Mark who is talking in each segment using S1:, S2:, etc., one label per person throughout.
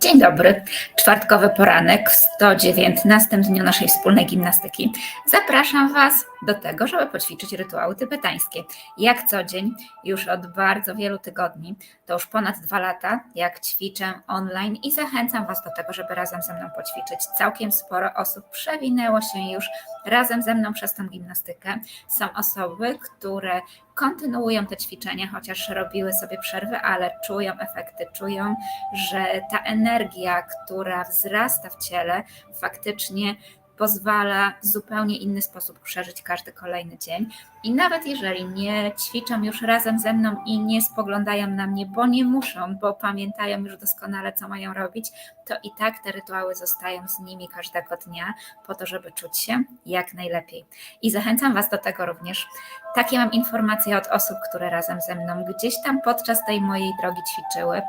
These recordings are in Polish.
S1: Dzień dobry. Czwartkowy poranek w 119 dniu naszej wspólnej gimnastyki. Zapraszam Was do tego, żeby poćwiczyć rytuały tybetańskie. Jak co dzień, już od bardzo wielu tygodni, to już ponad dwa lata, jak ćwiczę online i zachęcam Was do tego, żeby razem ze mną poćwiczyć. Całkiem sporo osób przewinęło się już razem ze mną przez tę gimnastykę. Są osoby, które kontynuują te ćwiczenia, chociaż robiły sobie przerwy, ale czują efekty, czują, że ta energia, która wzrasta w ciele, faktycznie pozwala w zupełnie inny sposób przeżyć każdy kolejny dzień. I nawet jeżeli nie ćwiczą już razem ze mną i nie spoglądają na mnie, bo nie muszą, bo pamiętają już doskonale, co mają robić, to i tak te rytuały zostają z nimi każdego dnia, po to, żeby czuć się jak najlepiej. I zachęcam Was do tego również. Takie mam informacje od osób, które razem ze mną gdzieś tam podczas tej mojej drogi ćwiczyły.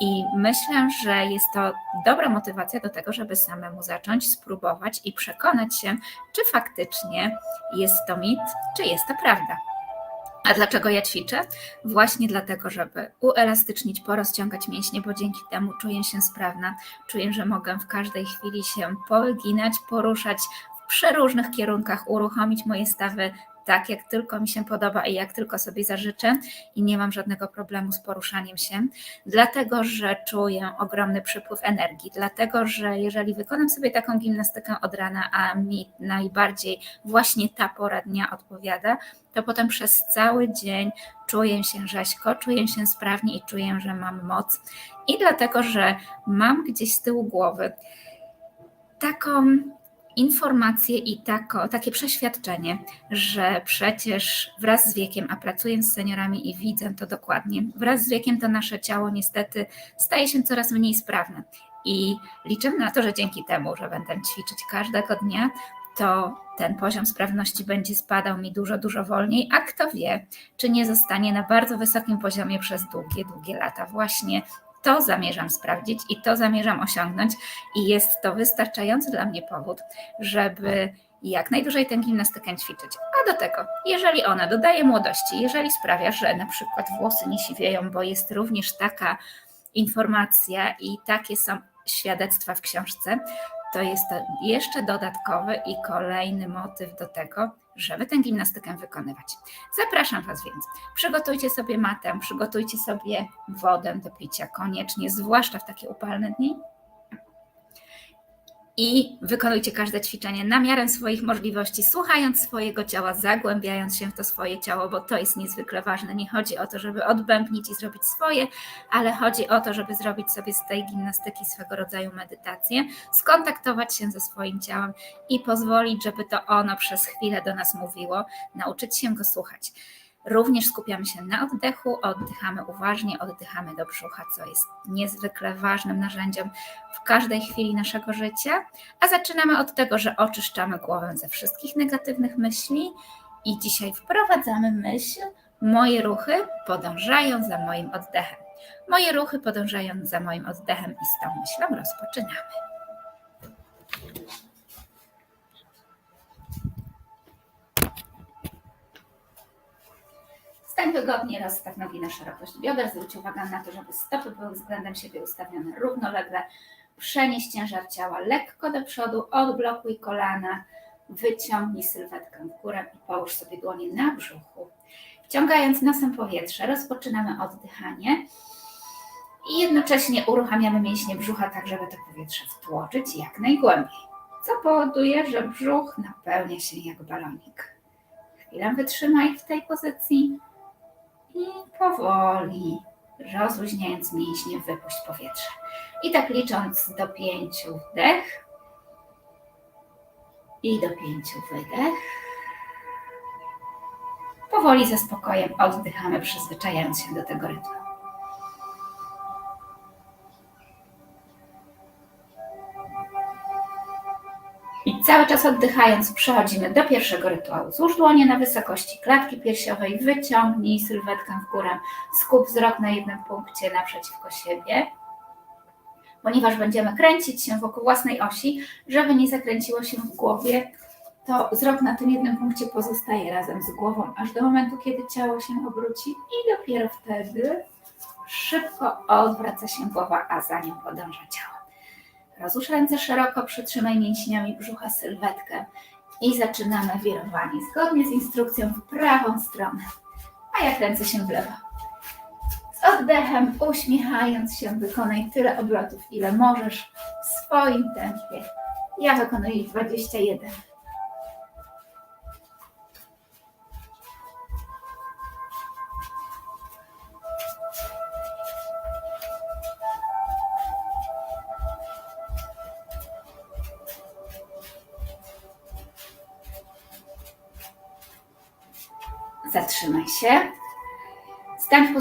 S1: I myślę, że jest to dobra motywacja do tego, żeby samemu zacząć, spróbować i przekonać się, czy faktycznie jest to mit, czy jest to prawda. A dlaczego ja ćwiczę? Właśnie dlatego, żeby uelastycznić, porozciągać mięśnie, bo dzięki temu czuję się sprawna, czuję, że mogę w każdej chwili się powyginać, poruszać w przeróżnych kierunkach, uruchomić moje stawy tak, jak tylko mi się podoba i jak tylko sobie zażyczę, i nie mam żadnego problemu z poruszaniem się, dlatego że czuję ogromny przypływ energii, dlatego że jeżeli wykonam sobie taką gimnastykę od rana, a mi najbardziej właśnie ta pora dnia odpowiada, to potem przez cały dzień czuję się rzeźko, czuję się sprawnie i czuję, że mam moc. I dlatego, że mam gdzieś z tyłu głowy taką informacje i tako, takie przeświadczenie, że przecież wraz z wiekiem, a pracuję z seniorami i widzę to dokładnie, wraz z wiekiem to nasze ciało niestety staje się coraz mniej sprawne. I liczę na to, że dzięki temu, że będę ćwiczyć każdego dnia, to ten poziom sprawności będzie spadał mi dużo, dużo wolniej, a kto wie, czy nie zostanie na bardzo wysokim poziomie przez długie, długie lata. Właśnie to zamierzam sprawdzić i to zamierzam osiągnąć, i jest to wystarczający dla mnie powód, żeby jak najdłużej tę gimnastykę ćwiczyć. A do tego, jeżeli ona dodaje młodości, jeżeli sprawia, że na przykład włosy nie siwieją, bo jest również taka informacja i takie są świadectwa w książce, to jest to jeszcze dodatkowy i kolejny motyw do tego, żeby tę gimnastykę wykonywać. Zapraszam Was więc. Przygotujcie sobie matę, przygotujcie sobie wodę do picia koniecznie, zwłaszcza w takie upalne dni i wykonujcie każde ćwiczenie na miarę swoich możliwości, słuchając swojego ciała, zagłębiając się w to swoje ciało, bo to jest niezwykle ważne. Nie chodzi o to, żeby odbębnić i zrobić swoje, ale chodzi o to, żeby zrobić sobie z tej gimnastyki swego rodzaju medytację, skontaktować się ze swoim ciałem i pozwolić, żeby to ono przez chwilę do nas mówiło, nauczyć się go słuchać. Również skupiamy się na oddechu, oddychamy uważnie, oddychamy do brzucha, co jest niezwykle ważnym narzędziem w każdej chwili naszego życia. A zaczynamy od tego, że oczyszczamy głowę ze wszystkich negatywnych myśli i dzisiaj wprowadzamy myśl, moje ruchy podążają za moim oddechem. Moje ruchy podążają za moim oddechem i z tą myślą rozpoczynamy. Stań wygodnie, rozstaw nogi na szerokość bioder, zwróć uwagę na to, żeby stopy były względem siebie ustawione równolegle. Przenieś ciężar ciała lekko do przodu, odblokuj kolana, wyciągnij sylwetkę w górę i połóż sobie dłonie na brzuchu. Wciągając nosem powietrze, rozpoczynamy oddychanie i jednocześnie uruchamiamy mięśnie brzucha tak, żeby to powietrze wtłoczyć jak najgłębiej, co powoduje, że brzuch napełnia się jak balonik. Chwilę wytrzymaj w tej pozycji powoli, rozluźniając mięśnie, wypuść powietrze. I tak licząc do pięciu wdech i do pięciu wydech. Powoli ze spokojem oddychamy, przyzwyczajając się do tego rytmu. Cały czas oddychając przechodzimy do pierwszego rytuału. Złóż dłonie na wysokości klatki piersiowej, wyciągnij sylwetkę w górę, skup wzrok na jednym punkcie naprzeciwko siebie, ponieważ będziemy kręcić się wokół własnej osi, żeby nie zakręciło się w głowie, to wzrok na tym jednym punkcie pozostaje razem z głową, aż do momentu, kiedy ciało się obróci i dopiero wtedy szybko odwraca się głowa, a za nią podąża ciało. Rozłóż ręce szeroko, przytrzymaj mięśniami brzucha sylwetkę i zaczynamy wirowanie zgodnie z instrukcją w prawą stronę. A jak ręce się w lewo. Z oddechem, uśmiechając się, wykonaj tyle obrotów, ile możesz w swoim tempie. Ja wykonuję 21.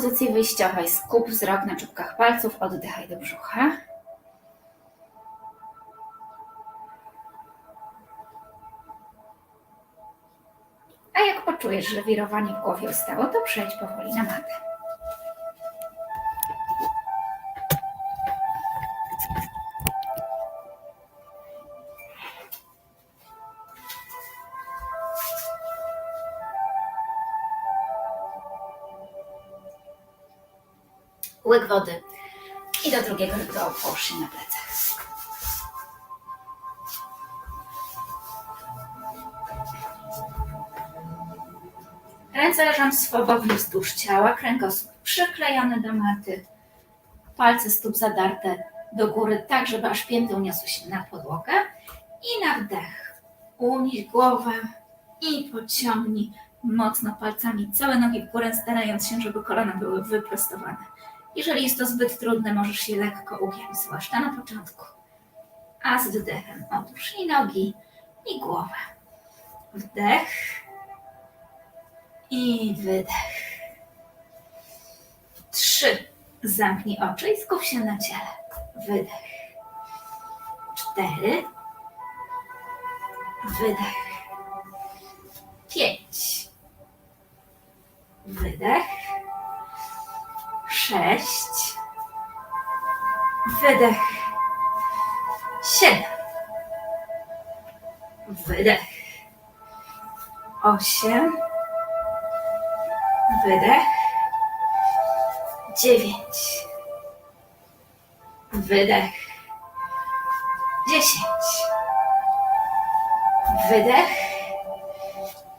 S1: pozycji wyjściowej. Skup wzrok na czubkach palców. Oddychaj do brzucha. A jak poczujesz, że wirowanie w głowie ustało, to przejdź powoli na matę. Łyk wody. I do drugiego rytuału połóż się na plecach. Ręce leżą swobodnie wzdłuż ciała, kręgosłup przyklejony do maty, palce stóp zadarte do góry, tak żeby aż pięty uniosły się na podłogę. I na wdech unieś głowę i pociągnij mocno palcami całe nogi w górę, starając się, żeby kolana były wyprostowane. Jeżeli jest to zbyt trudne, możesz się lekko ugiąć, zwłaszcza na początku. A z wdechem otóż i nogi, i głowę. Wdech i wydech. Trzy. Zamknij oczy i skup się na ciele. Wydech. Cztery. Wydech. Pięć. Wydech. Sześć. Wydech. Siedem. Wydech. Osiem. Wydech. Dziewięć. Wydech. Dziesięć. Wydech.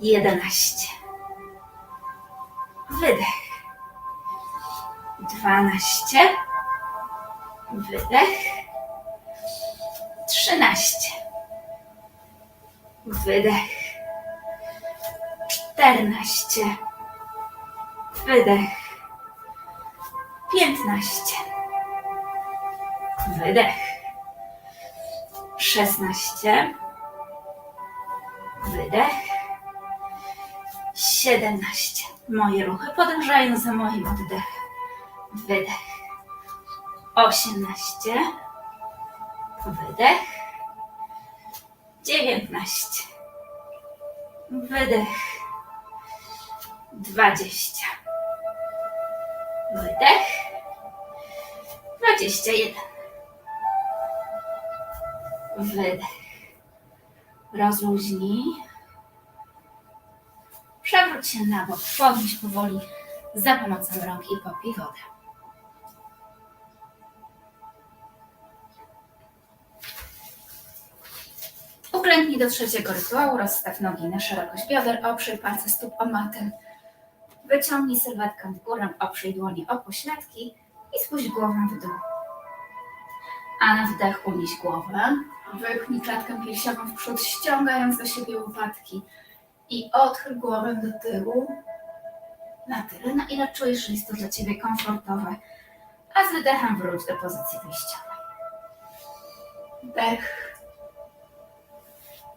S1: Jedenaście. Wydech. Dwanaście. Wydech. Trzynaście. Wydech. Czternaście. Wydech. Piętnaście. Wydech. Szesnaście. Wydech. Siedemnaście. Moje ruchy podążają za moim oddechem. Wydech. Osiemnaście. Wydech. Dziewiętnaście. Wydech. Dwadzieścia. Wydech. Dwadzieścia jeden. Wydech. Rozluźnij. Przewróć się na bok. Podnieś powoli za pomocą rąk i popij wodę. Uklęknij do trzeciego rytuału, rozstaw nogi na szerokość bioder, oprzyj palce stóp o matę. Wyciągnij sylwetkę w górę, oprzyj dłonie o pośladki i spuść głowę w dół. A na wdech unieś głowę, wypchnij klatkę piersiową w przód, ściągając do siebie łopatki i odchyl głowę do tyłu na tyle, na ile czujesz, że jest to dla Ciebie komfortowe, a z wydechem wróć do pozycji wyjściowej. Wdech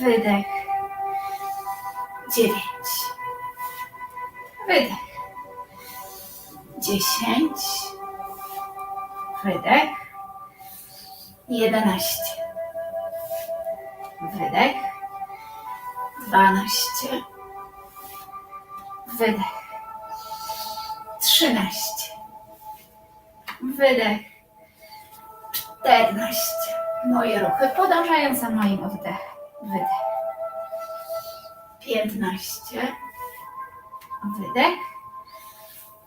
S1: Wydech. Dziewięć. Wydech. Dziesięć. Wydech. jedenaście, wydech, dwanaście, wydech, trzynaście, wydech, czternaście. Moje ruchy podążają za moim oddechem. Wydech. Piętnaście. Wydech.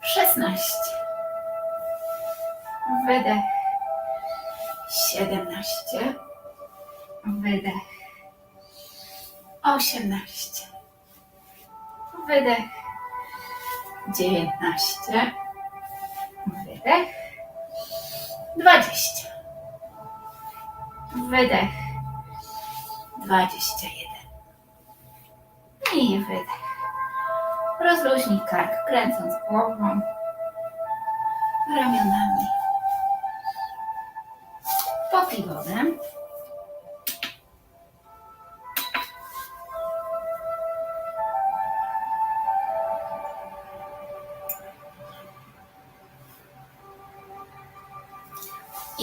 S1: Szesnaście. Wydech. Siedemnaście. Wydech. Osiemnaście. Wydech. Dziewiętnaście. Wydech. Dwadzieścia. Wydech. Dwadzieścia jeden. I wydech. Rozluźnij kark, kręcąc głową, ramionami. Popij wodę.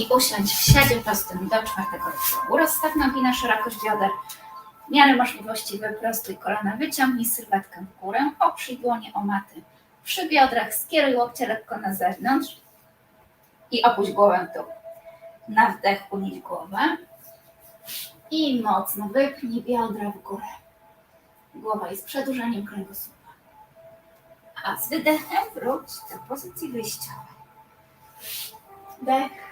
S1: I usiądź w siadzie prostym do czwartego rozdziału. Rozstaw nogi na szerokość bioder. W miarę możliwości wyprostuj kolana, wyciągnij sylwetkę w górę, oprzyj dłonie o maty. Przy biodrach skieruj łokcie lekko na zewnątrz i opuść głowę w dół. Na wdech unieś głowę i mocno wypnij biodra w górę. Głowa jest przedłużeniem kręgosłupa. A z wydechem wróć do pozycji wyjściowej. Wdech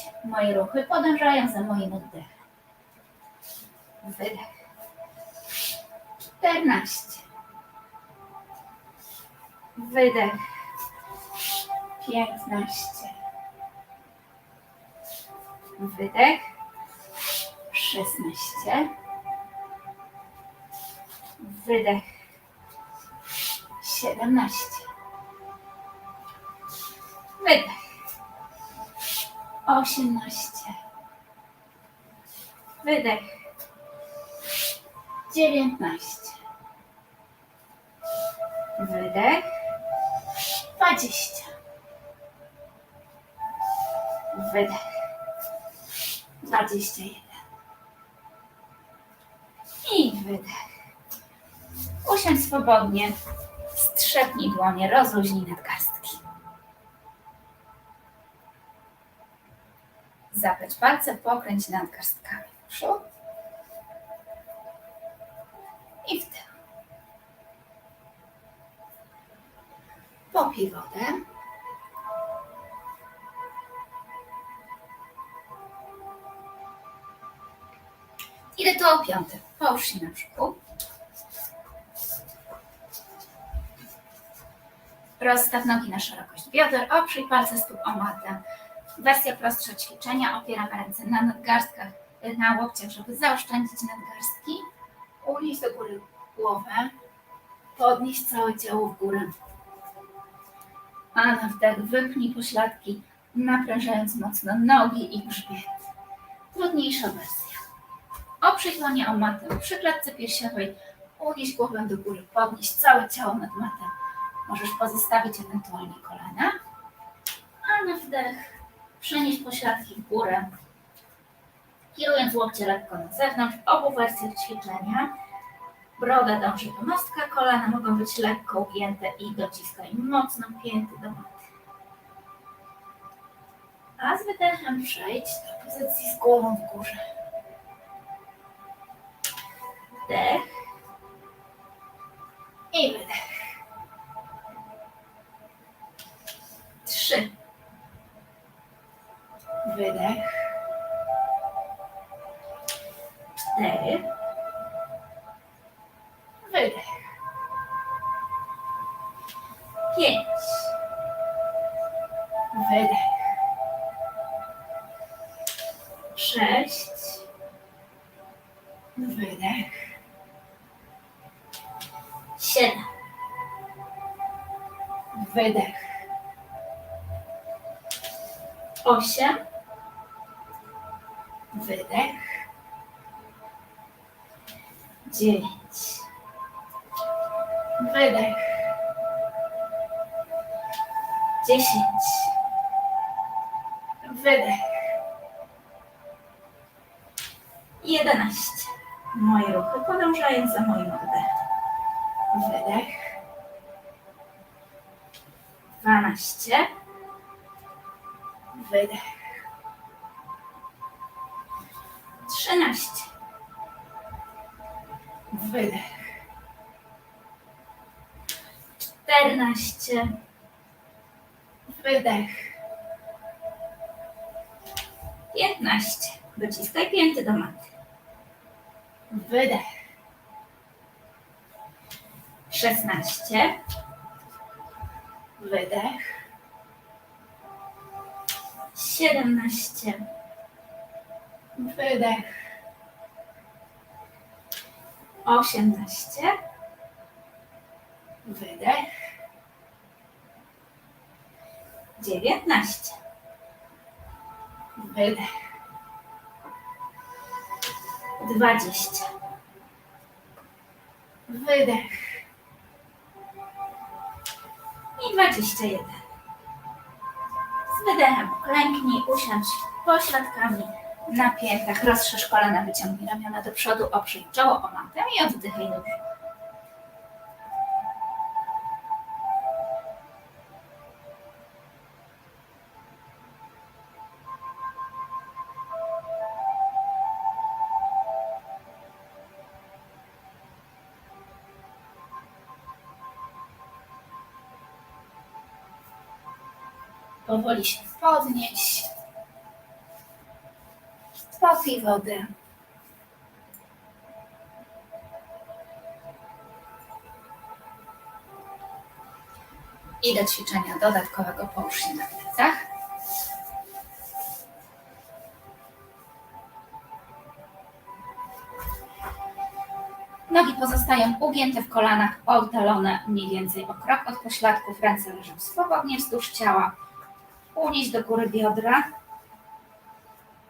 S1: Moje ruchy podążają za moim oddechem. Wydech. Czternaście. Wydech. Piętnaście. Wydech. Szesnaście. Wydech. Siedemnaście. Wydech. Osiemnaście. Wydech. Dziewiętnaście. Wydech. Dwadzieścia. Wydech. Dwadzieścia jeden. I wydech. Usiądź swobodnie. Strzepnij dłonie, rozluźnij nadgarstki. Zapleć palce, pokręć nadgarstkami w przód i w tył. Popij wodę. I rytuał piąty. Połóż się na brzuchu. Rozstaw nogi na szerokość bioder, oprzyj palce stóp o matę. Wersja prostsza ćwiczenia. Opieram ręce na nadgarstkach, na łokciach, żeby zaoszczędzić nadgarstki. Unieść do góry głowę. Podnieść całe ciało w górę. A na wdech wypnij pośladki, naprężając mocno nogi i grzbiet. Trudniejsza wersja. Oprzyj dłonie o matę przy klatce piersiowej. Unieść głowę do góry, podnieść całe ciało nad matę. Możesz pozostawić ewentualnie kolana. A na wdech przenieść pośladki w górę. Kierując łokcie lekko na zewnątrz, obu wersjach ćwiczenia. Broda dąży do mostka, kolana mogą być lekko ugięte i dociskaj mocno pięty do maty. A z wydechem przejdź do pozycji z głową w górze. Wdech. I wydech. Trzy. Wydech. Cztery. Wydech. Pięć. Wydech. Sześć. Wydech. Siedem. Wydech. Osiem. Dziewięć. Wydech. Dziesięć. Wydech. Jedenaście. Moje ruchy podążając za moim oddechem. Wydech. Dwanaście. Wydech. Trzynaście. Wydech. Czternaście. Wydech. Piętnaście. Dociskaj pięty do maty. Wydech. Szesnaście. Wydech. Siedemnaście. Wydech. Osiemnaście. Wydech. Dziewiętnaście. Wydech. Dwadzieścia. Wydech. I dwadzieścia jeden. Z wydechem klęknij, usiądź pośladkami na piętach, rozszerz kolana, wyciągnij ramiona do przodu, oprzyj czoło o matę i oddychaj dobrze. Powoli się podnieść. Popij wody. I do ćwiczenia dodatkowego połóż się na plecach. Nogi pozostają ugięte w kolanach, oddalone mniej więcej o krok od pośladków. Ręce leżą swobodnie wzdłuż ciała. Unieś do góry biodra.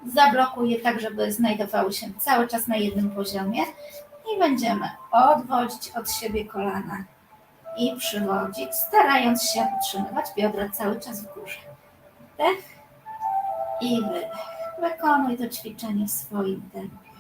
S1: Zablokuj je tak, żeby znajdowały się cały czas na jednym poziomie. I będziemy odwodzić od siebie kolana i przywodzić, starając się utrzymywać biodra cały czas w górze. Wdech i wydech. Wykonuj to ćwiczenie w swoim tempie.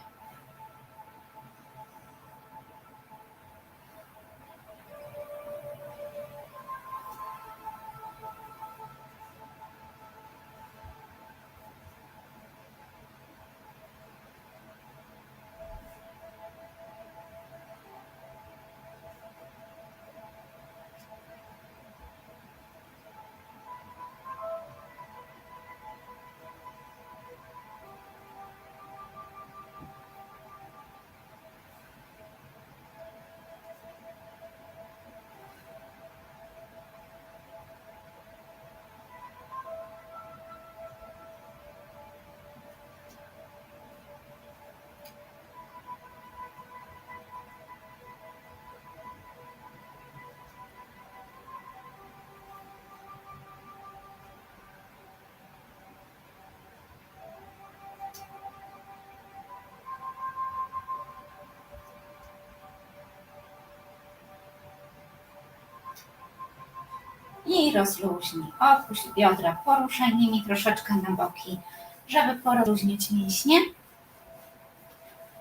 S1: I rozluźnij. Odpuść biodra, poruszaj nimi troszeczkę na boki, żeby porozluźnić mięśnie.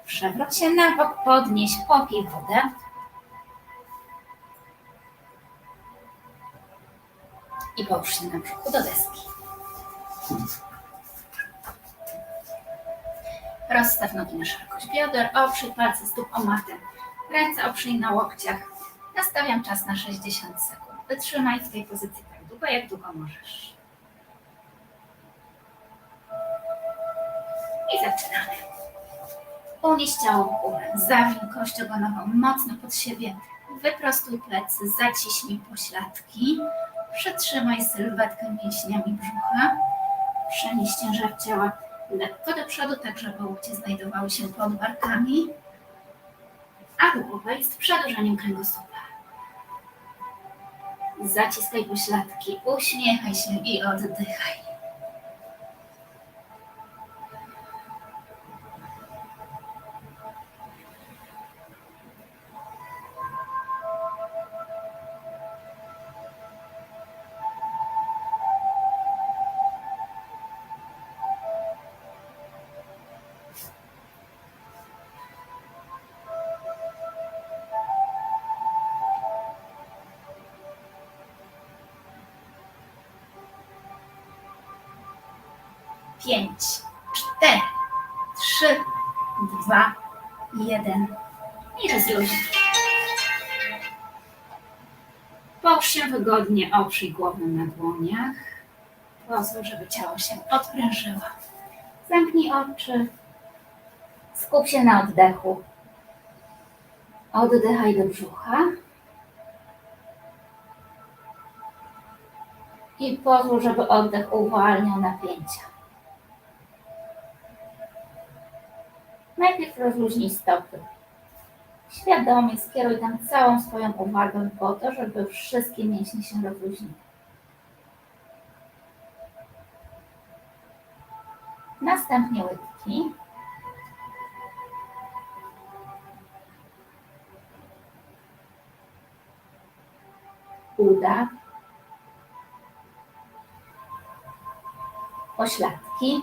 S1: Przewróć się na bok, podnieś, popij wodę. I połóż się na brzuchu do deski. Rozstaw nogi na szerokość bioder, oprzyj palce stóp o matę. Ręce oprzyj na łokciach. Nastawiam czas na 60 sekund. Wytrzymaj w tej pozycji tak długo, jak długo możesz. I zaczynamy. Unieś ciało w górę, zawin kość ogonową mocno pod siebie, wyprostuj plecy, zaciśnij pośladki, przytrzymaj sylwetkę mięśniami brzucha, przenieś ciężar ciała lekko do przodu, tak żeby łokcie znajdowały się pod barkami, a głowa jest przedłużeniem kręgosłupa. Zaciskaj pośladki, uśmiechaj się i oddychaj. Połóż się wygodnie, oprzyj głowę na dłoniach. Pozwól, żeby ciało się odprężyło. Zamknij oczy. Skup się na oddechu. Oddychaj do brzucha. I pozwól, żeby oddech uwalniał napięcia. Najpierw rozluźnij stopy. Świadomie skieruj tam całą swoją uwagę po to, żeby wszystkie mięśnie się rozluźniły. Następnie łydki. Uda. Pośladki.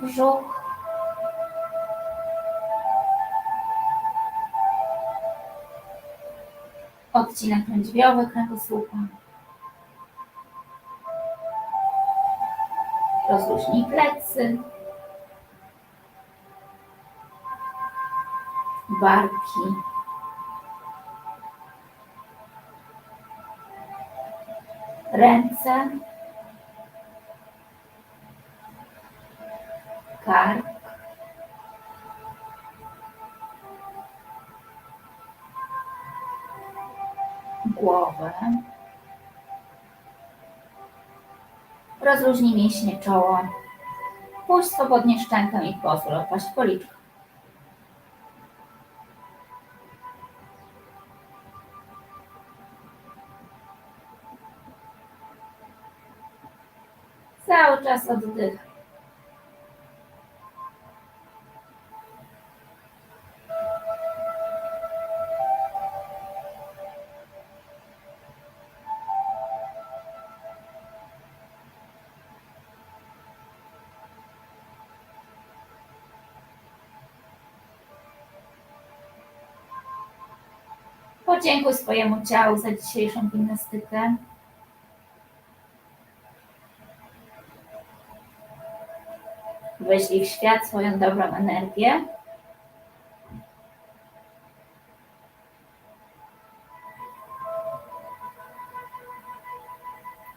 S1: Brzuch, odcinek lędźwiowy kręgosłupa. Rozluźnij plecy, barki, ręce, kark, głowę. Rozluźnij mięśnie czoła. Puść swobodnie szczękę i pozwól opaść policzkę. Cały czas oddychaj. Podziękuj swojemu ciału za dzisiejszą gimnastykę. Wyślij w świat swoją dobrą energię.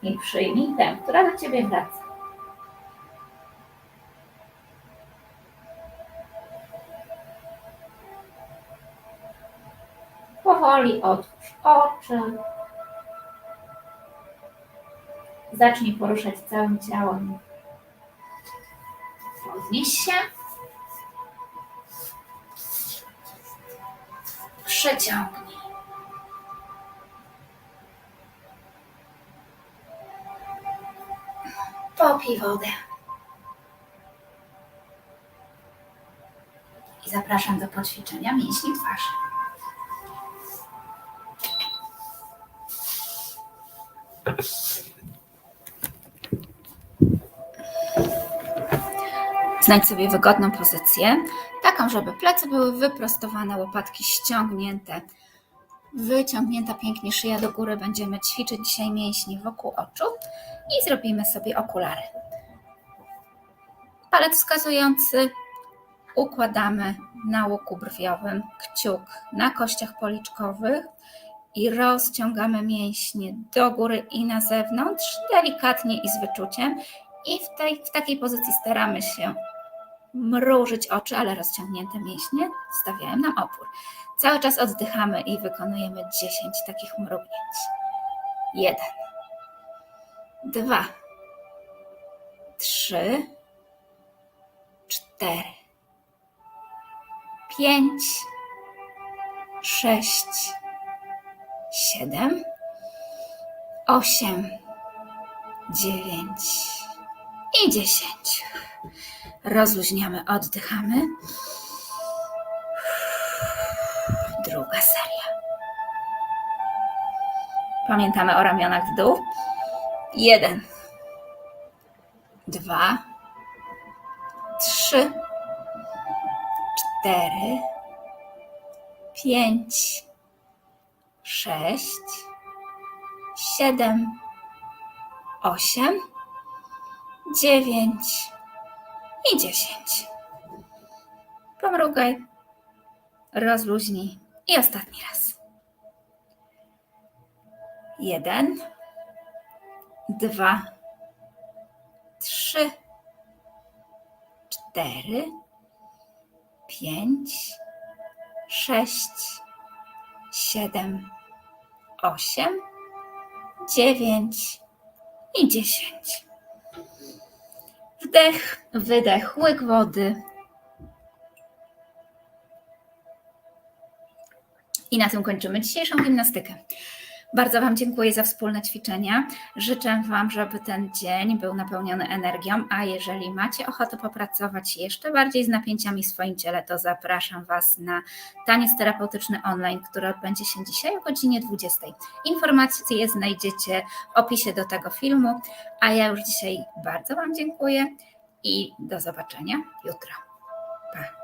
S1: I przyjmij tę, która do Ciebie wraca. Powoli otwórz oczy. Zacznij poruszać całym ciałem. Podnieś się. Przeciągnij. Popij wodę. I zapraszam do poćwiczenia mięśni twarzy. Znajdź sobie wygodną pozycję, taką, żeby plecy były wyprostowane, łopatki ściągnięte, wyciągnięta pięknie szyja do góry. Będziemy ćwiczyć dzisiaj mięśnie wokół oczu i zrobimy sobie okulary. Palec wskazujący układamy na łuku brwiowym, kciuk na kościach policzkowych i rozciągamy mięśnie do góry i na zewnątrz, delikatnie i z wyczuciem. I w, tej, w takiej pozycji staramy się mrużyć oczy, ale rozciągnięte mięśnie stawiają nam opór. Cały czas oddychamy i wykonujemy 10 takich mrugnięć. Jeden, dwa, trzy, cztery, pięć, sześć, siedem, osiem, dziewięć i dziesięć. Rozluźniamy, oddychamy. Druga seria. Pamiętamy o ramionach w dół. Jeden, dwa, trzy, cztery, pięć, sześć, siedem, osiem, dziewięć i dziesięć. Pomrugaj, rozluźnij i ostatni raz. Jeden, dwa, trzy, cztery, pięć, sześć, siedem, osiem, dziewięć i dziesięć. Wdech, wydech, łyk wody. I na tym kończymy dzisiejszą gimnastykę. Bardzo Wam dziękuję za wspólne ćwiczenia. Życzę Wam, żeby ten dzień był napełniony energią, a jeżeli macie ochotę popracować jeszcze bardziej z napięciami w swoim ciele, to zapraszam Was na taniec terapeutyczny online, który odbędzie się dzisiaj o godzinie 20. Informacje znajdziecie w opisie do tego filmu, a ja już dzisiaj bardzo Wam dziękuję i do zobaczenia jutro. Pa!